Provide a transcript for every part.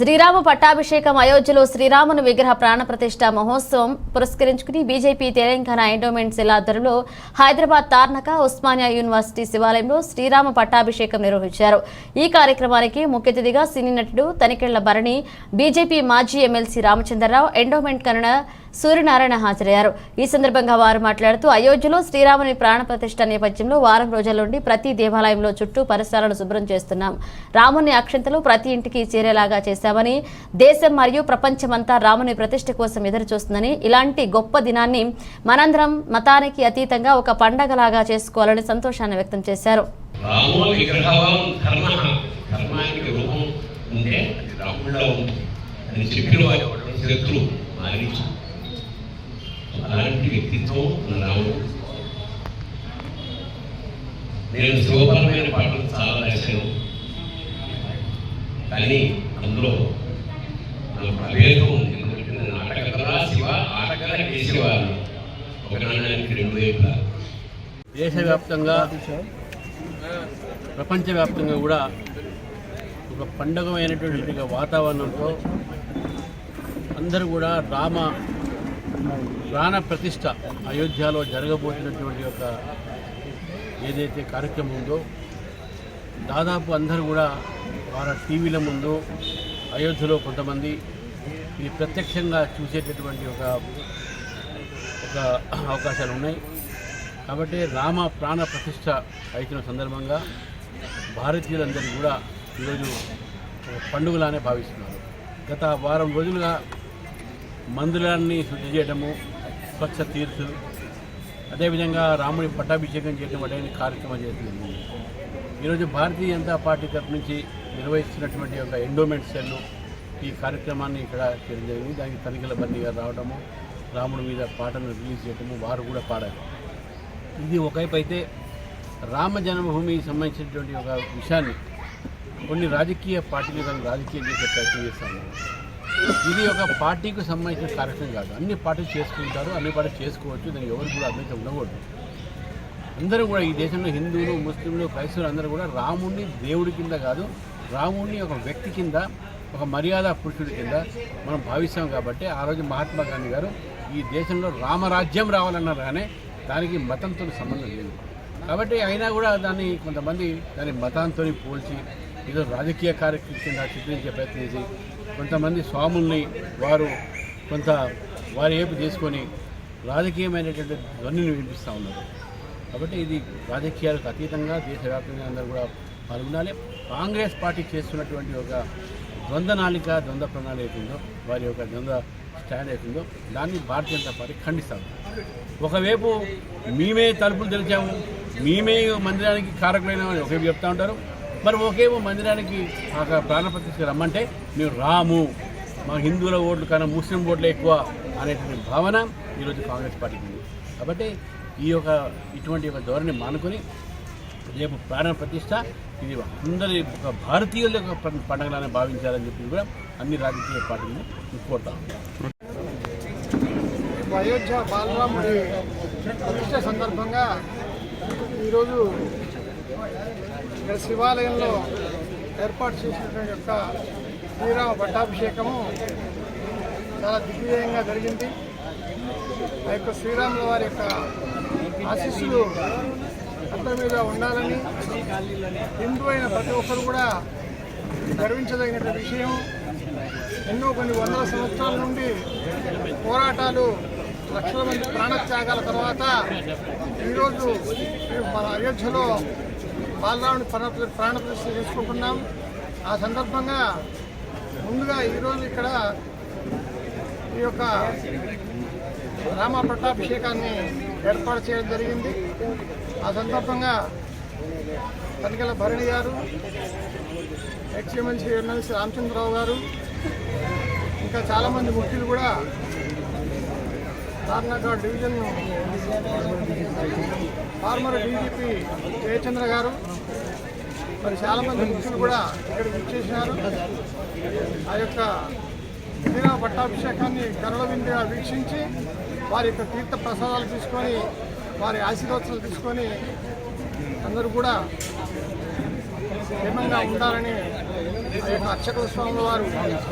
శ్రీరామ పట్టాభిషేకం అయోధ్యలో శ్రీరాముని విగ్రహ ప్రాణ ప్రతిష్ఠ మహోత్సవం పురస్కరించుకుని బీజేపీ తెలంగాణ ఎండోమెంట్ సెల్ ఆధ్వర్యంలో హైదరాబాద్ తార్నక ఉస్మానియా యూనివర్సిటీ శివాలయంలో శ్రీరామ పట్టాభిషేకం నిర్వహించారు. ఈ కార్యక్రమానికి ముఖ్య అతిథిగా సినీ నటుడు తనికెళ్ళ భరణి బీజేపీ మాజీ ఎమ్మెల్సీ రామచంద్రరావు ఎండోమెంట్ కన్నడ సూర్యనారాయణ హాజరయ్యారు. ఈ సందర్భంగా వారు మాట్లాడుతూ అయోధ్యలో శ్రీరాముని ప్రాణప్రతిష్ఠ నేపథ్యంలో వారం రోజుల నుండి ప్రతి దేవాలయంలో చుట్టూ పరిసరాలను శుభ్రం చేస్తున్నాం. రాముని అక్షంతలు ప్రతి ఇంటికి చేరేలాగా చేశామని దేశం మరియు ప్రపంచమంతా రాముని ప్రతిష్ఠ కోసం ఎదురు చూస్తుందని ఇలాంటి గొప్ప దినాన్ని మనందరం మతానికి అతీతంగా ఒక పండగలాగా చేసుకోవాలని సంతోషాన్ని వ్యక్తం చేశారు. చెప్పిన వాడు శత్రువు అలాంటి వ్యక్తిత్వం మన రాముడు నేను శివపరమైన పాటలు చాలా రాశాను. కానీ అందులో నాకు అభేదం ఉంది. ఎందుకంటే నేను ఆటగలరా శివ ఆటగల చేసేవాళ్ళు ఒక నాణ్యానికి రెండు వైపులా దేశవ్యాప్తంగా ప్రపంచవ్యాప్తంగా కూడా ఒక పండగమైనటువంటి వాతావరణంతో అందరూ కూడా రామ ప్రాణ ప్రతిష్ట అయోధ్యలో జరగబోతున్నటువంటి ఒక ఏదైతే కార్యక్రమం ఉందో దాదాపు అందరూ కూడా వాళ్ళ టీవీల ముందు అయోధ్యలో కొంతమంది ఇది ప్రత్యక్షంగా చూసేటటువంటి ఒక ఒక అవకాశాలు ఉన్నాయి. కాబట్టి రామ ప్రాణ ప్రతిష్ట అవుతున్న సందర్భంగా భారతీయులందరూ కూడా ఈరోజు పండుగలానే భావిస్తున్నారు. గత వారం రోజులుగా మందులన్నీ శుద్ధి చేయడము స్వచ్ఛ తీర్చు అదేవిధంగా రాముడి పట్టాభిషేకం చేయడం అనే కార్యక్రమం చేస్తుంది. ఈరోజు భారతీయ జనతా పార్టీ తరపు నుంచి నిర్వహిస్తున్నటువంటి ఒక ఎండోమెంట్ సెల్ ఈ కార్యక్రమాన్ని ఇక్కడ చేయడం జరిగింది. దానికి తనిఖీల బండి గారు రావడము రాముడి మీద పాటను రిలీజ్ చేయడము వారు కూడా పాడారు. ఇది ఒకవైపు అయితే రామ జన్మభూమికి సంబంధించినటువంటి ఒక విషయాన్ని కొన్ని రాజకీయ పార్టీలు దాన్ని రాజకీయం చేసే ప్రయత్నం చేస్తాము. ఇది ఒక పార్టీకి సంబంధించిన కార్యక్రమం కాదు. అన్ని పార్టీలు చేసుకుంటారు అన్ని పార్టీలు చేసుకోవచ్చు దానికి ఎవరు కూడా అభ్యంతరం ఉండకూడదు. అందరూ కూడా ఈ దేశంలో హిందువులు ముస్లింలు క్రైస్తవులు అందరూ కూడా రాముడిని దేవుడి కింద కాదు రాముడిని ఒక వ్యక్తి కింద ఒక మర్యాద పురుషుడి కింద మనం భావిస్తాం కాబట్టి ఆ రోజు మహాత్మా గాంధీ గారు ఈ దేశంలో రామరాజ్యం రావాలన్నారు కానీ దానికి మతంతో సంబంధం లేదు. కాబట్టి అయినా కూడా దాన్ని కొంతమంది దాని మతాంతో పోల్చి ఏదో రాజకీయ కార్యక్రమం కింద చిత్రించే ప్రయత్నం చేసి కొంతమంది స్వాముల్ని వారు కొంత వారి ఏపు చేసుకొని రాజకీయమైనటువంటి ధ్వనిని వినిపిస్తూ ఉన్నారు. కాబట్టి ఇది రాజకీయాలకు అతీతంగా దేశవ్యాప్తంగా అందరూ కూడా పాల్గొనాలి. కాంగ్రెస్ పార్టీ చేస్తున్నటువంటి ఒక ద్వంద్వ నాలిక ద్వంద్వ ప్రణాళిక అవుతుందో వారి యొక్క ద్వంద్వ స్టాండ్ అవుతుందో దాన్ని భారతీయ జనతా పార్టీ ఖండిస్తాము ఒకవైపు మేమే తలుపులు తెరిచాము మేమే మందిరానికి కారకులైన ఒకవైపు చెప్తా ఉంటారు. మరి ఒకేమో మందిరానికి ఒక ప్రాణప్రతిష్ఠ రమ్మంటే మేము రాము. మా హిందువుల ఓట్లు కన్నా ముస్లిం ఓట్లు ఎక్కువ అనేటువంటి భావన ఈరోజు కాంగ్రెస్ పార్టీకి ఉంది. కాబట్టి ఈ యొక్క ఇటువంటి ఒక ధోరణి మానుకొని రేపు ప్రాణ ప్రతిష్ట ఇది అందరి ఒక భారతీయుల యొక్క పం- భావించాలని చెప్పి కూడా అన్ని రాజకీయ పార్టీలను కోరుతా. అయోధ్య బాలరాముడి ప్రతిష్ట సందర్భంగా ఈరోజు ఇక్కడ శివాలయంలో ఏర్పాటు చేసినటువంటి యొక్క శ్రీరామ పట్టాభిషేకము చాలా దిగ్విజయంగా జరిగింది. ఆ యొక్క శ్రీరాముల వారి యొక్క ఆశీస్సులు అందరి మీద ఉండాలని హిందూ అయిన ప్రతి ఒక్కరు కూడా గర్వించదగిన విషయం. ఎన్నో కొన్ని వందల సంవత్సరాల నుండి పోరాటాలు లక్షల మంది ప్రాణత్యాగాల తర్వాత ఈరోజు మన అయోధ్యలో బాలరాముని ప్రాణ ప్రాణప్రతిష్ఠ చేసుకుంటున్నాం. ఆ సందర్భంగా ముందుగా ఈరోజు ఇక్కడ ఈ యొక్క రామ పట్టాభిషేకాన్ని ఏర్పాటు చేయడం జరిగింది. ఆ సందర్భంగా తనికెల భరణి గారు ఎక్స్ఎమ్మెల్సీ ఎమ్మెల్సీ రామచంద్రరావు గారు ఇంకా చాలామంది ముఖ్యులు కూడా Tarnaka division former DGP Jayachandra గారు మరి చాలామంది ముఖ్యులు కూడా ఇక్కడికి ఇచ్చేసినారు ఆ యొక్క శ్రీరామ పట్టాభిషేకాన్ని కరళ విందుగా వీక్షించి వారి యొక్క తీర్థ ప్రసాదాలు తీసుకొని వారి ఆశీర్వాదాలు తీసుకొని అందరూ కూడా క్షేమంగా ఉండాలని ఆ యొక్క అర్చకుల స్వాముల వారు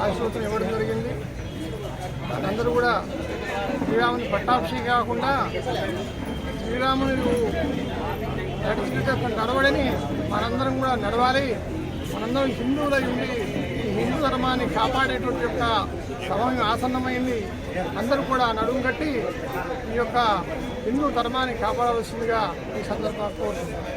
ఆశీర్వచనం ఇవ్వడం జరిగింది. అందరూ కూడా శ్రీరాముని పట్టాభిషేకం కాకుండా శ్రీరాముని నడిచిన నడవడని మనందరం కూడా నడవాలి. మనందరం హిందువులై ఉండి ఈ హిందూ ధర్మాన్ని కాపాడేటువంటి యొక్క సమయం ఆసన్నమైంది. అందరూ కూడా నడుము కట్టి ఈ యొక్క హిందూ ధర్మాన్ని కాపాడవలసిందిగా ఈ సందర్భంగా కోరుతున్నాను